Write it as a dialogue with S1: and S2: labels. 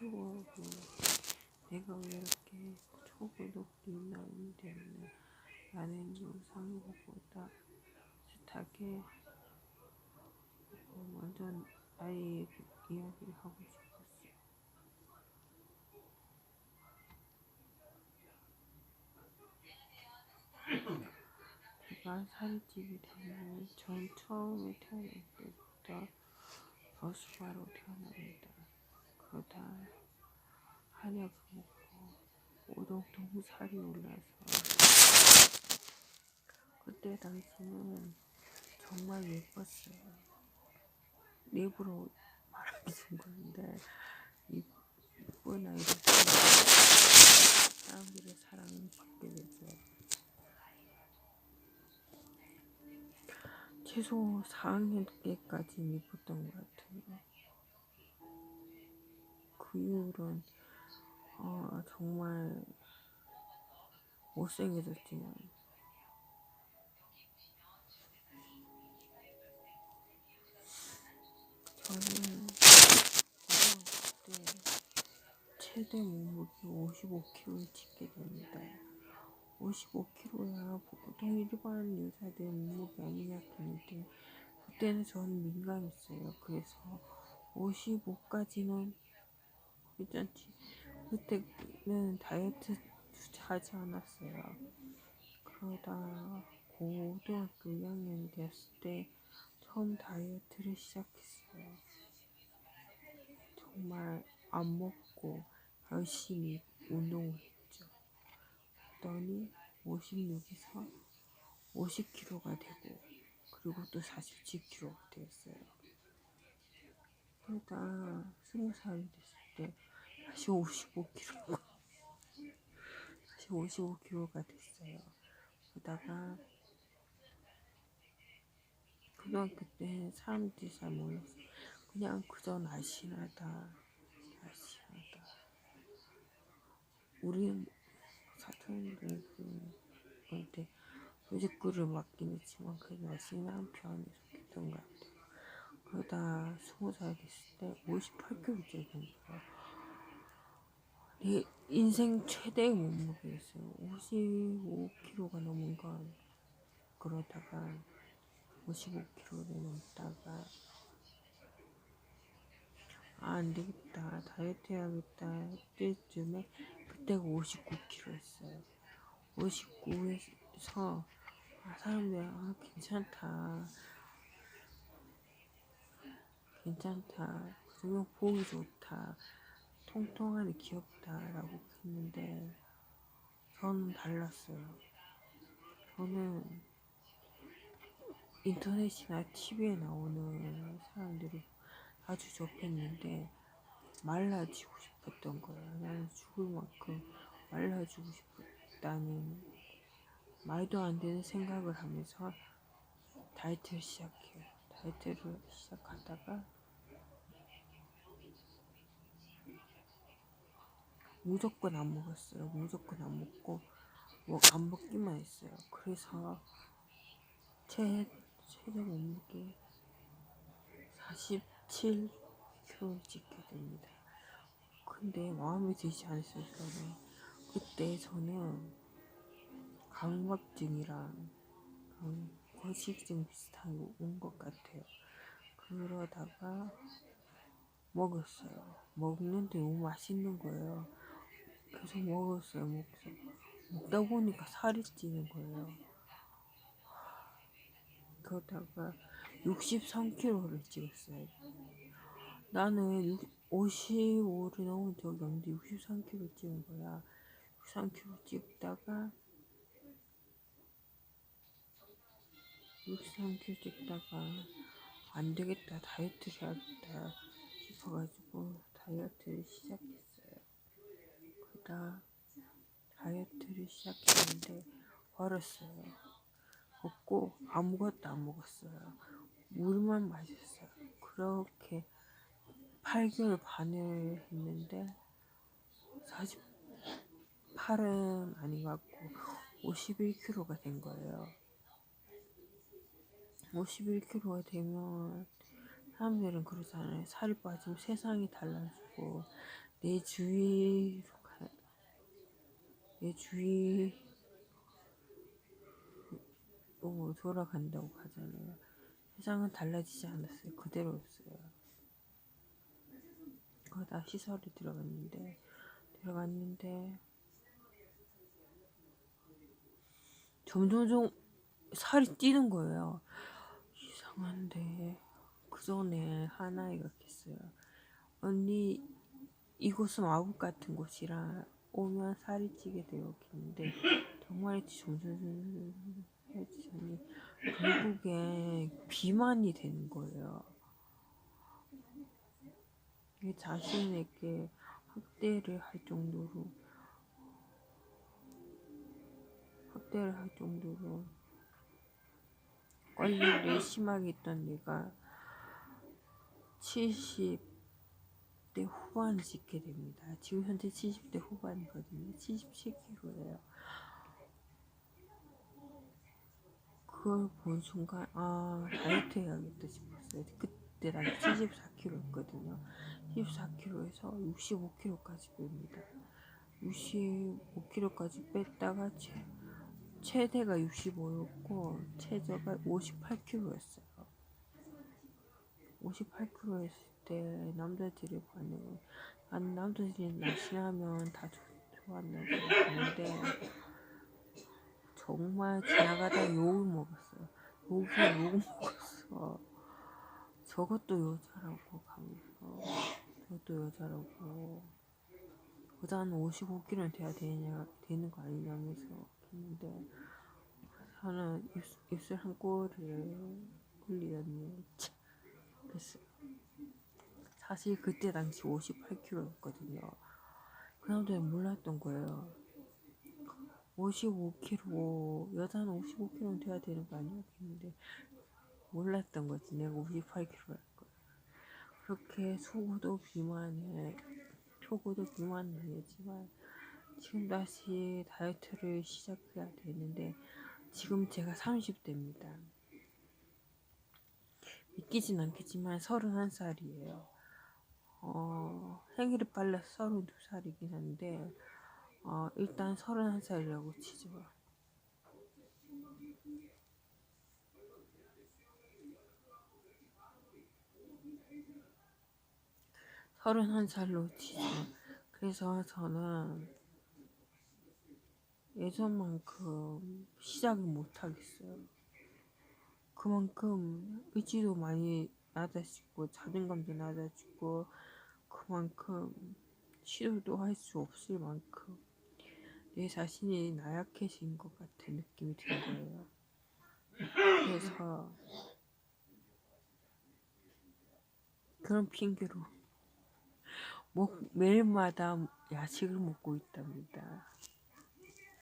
S1: 유튜버고 내가 왜 이렇게 초구독이 많이 됐나 라는 영상을 보고 따뜻하게 어, 완전 아예 이야기를 하고 싶었어요. 제가 찌게 되면 전 처음에 태어날 때부터 버스바로 태어납니다. 그러다 한약 먹고 오동통 살이 올라서 그때 당시는 정말 예뻤어요. 내부로 말하는 건데 이쁜 아이를 사람들의 사랑을 받게 되죠. 최소 4학년 때까지 예뻤던 것 같아요. 그 이후로는 어, 정말 못생겨졌지만 저는 고등학교 때 최대 몸무게 55kg를 찌게 됩니다. 55kg야 보통 일반 여자들 몸무게 아니냐 했는데 그때는 저는 민감했어요. 그래서 55까지는 괜찮지. 그때는 다이어트 하지 않았어요. 그러다 고등학교 2학년이 되었을 때 처음 다이어트를 시작했어요. 정말 안 먹고 열심히 운동을 했죠. 그랬더니 56에서 50kg가 되고 그리고 또 47kg가 되었어요. 그러다 20살이 됐을 때 다시 55kg 다시 55kg가 됐어요. 그러다가 고등학교 때 사람들이 잘 몰랐어요. 그냥 그저 날씬하다, 날씬하다. 우리 사촌들 그한테 요직구를 맡긴 했지만 그 날씬한 편에 속했던 것 같아요. 그러다 스무 살 됐을 때 58kg째 된 거예요. 내 인생 최대의 몸무게였어요. 55kg가 넘은 건 그러다가 55kg를 넘다가 아, 안 되겠다. 다이어트 해야겠다. 그때쯤에 그때가 59kg였어요. 59에서 아, 사람들이 아, 괜찮다. 괜찮다. 그러면 보기 좋다. 통통하니 귀엽다라고 했는데 저는 달랐어요. 저는 인터넷이나 TV에 나오는 사람들이 아주 좋겠는데 말라지고 싶었던 거예요. 나는 죽을 만큼 말라지고 싶었다는 말도 안 되는 생각을 하면서 다이어트를 시작해요. 다이어트를 시작하다가 무조건 안 먹었어요. 무조건 안 먹고 뭐 안 먹기만 했어요. 그래서 제 최대 몸무게 47kg 찌게 됩니다. 근데 마음에 들지 않았어요. 그때 저는 강박증이랑 거식증 비슷한 거온것 같아요. 그러다가 먹었어요. 먹는데 너무 맛있는 거예요. 계속 먹었어요. 먹었어요. 먹다 보니까 살이 찌는 거예요. 그러다가 63kg를 찍었어요. 나는 55를 넘은 적이 없는데 63kg 찍은 거야. 63kg 찍다가 63kg 찍다가 안 되겠다 다이어트를 해야겠다 싶어가지고 다이어트를 시작했어요. 그러다 다이어트를 시작했는데 버렸어요. 먹고 아무것도 안 먹었어요. 물만 마셨어요. 그렇게 8개월 반을 했는데 48은 아닌 것 같고 51kg가 된 거예요. 51kg가 되면 사람들은 그러잖아요. 살이 빠지면 세상이 달라지고 내 주위로 가, 내 주위 로 돌아간다고 하잖아요. 세상은 달라지지 않았어요. 그대로였어요. 거다 시설에 들어갔는데 들어갔는데 점점점 살이 찌는 거예요. 이상한데 그 전에 하나이가 했어요. 언니 이곳은 마법 같은 곳이라 오면 살이 찌게 되었겠는데 정말 점점 해지더니 결국에 비만이 되는 거예요. 자신에게 학대를 할 정도로 학대를 할 정도로 관리를 심하게 했던 내가 70 대 후반을 찍게 됩니다. 지금 현재 70대 후반이거든요. 77kg예요. 그걸 본 순간 아 다이어트 해야겠다 싶었어요. 그때 난 74kg였거든요. 14kg에서 65kg까지 뺍니다. 65kg까지 뺐다가 최, 최대가 65였고 최저가 58kg였어요. 58kg 했 을때 남자들이 난 남자들이 날씬하면 다 좋- 좋아한다고 하는데 정말 지나가다 욕을 먹었어요. 욕을 먹었어. 저것도 여자라고 가면서 저것도 여자라고 여자는 55kg는 돼야 되냐 되는 거 아니냐면서 했는데 저는 입, 입술 한 꼬리를 흘리더니 참 그랬어요. 사실 그때 당시 58kg였거든요. 그 남자는 몰랐던 거예요. 55kg 여자는 55kg는 돼야 되는 거 아니야? 했는데 몰랐던 거지. 내가 58kg랄 걸. 그렇게 속어도 비만해, 속어도 비만은 아니지만 지금 다시 다이어트를 시작해야 되는데 지금 제가 30대입니다. 믿기진 않겠지만 31살이에요. 어, 생일이 빨라서 32살이긴 한데 어, 일단 31살이라고 치죠. 서른한 살로 치죠. 그래서 저는 예전만큼 시작을 못 하겠어요. 그만큼 의지도 많이 낮아지고 자존감도 낮아지고 그만큼 시도도 할 수 없을 만큼 내 자신이 나약해진 것 같은 느낌이 든 거예요. 그래서 그런 핑계로 뭐 매일마다 야식을 먹고 있답니다.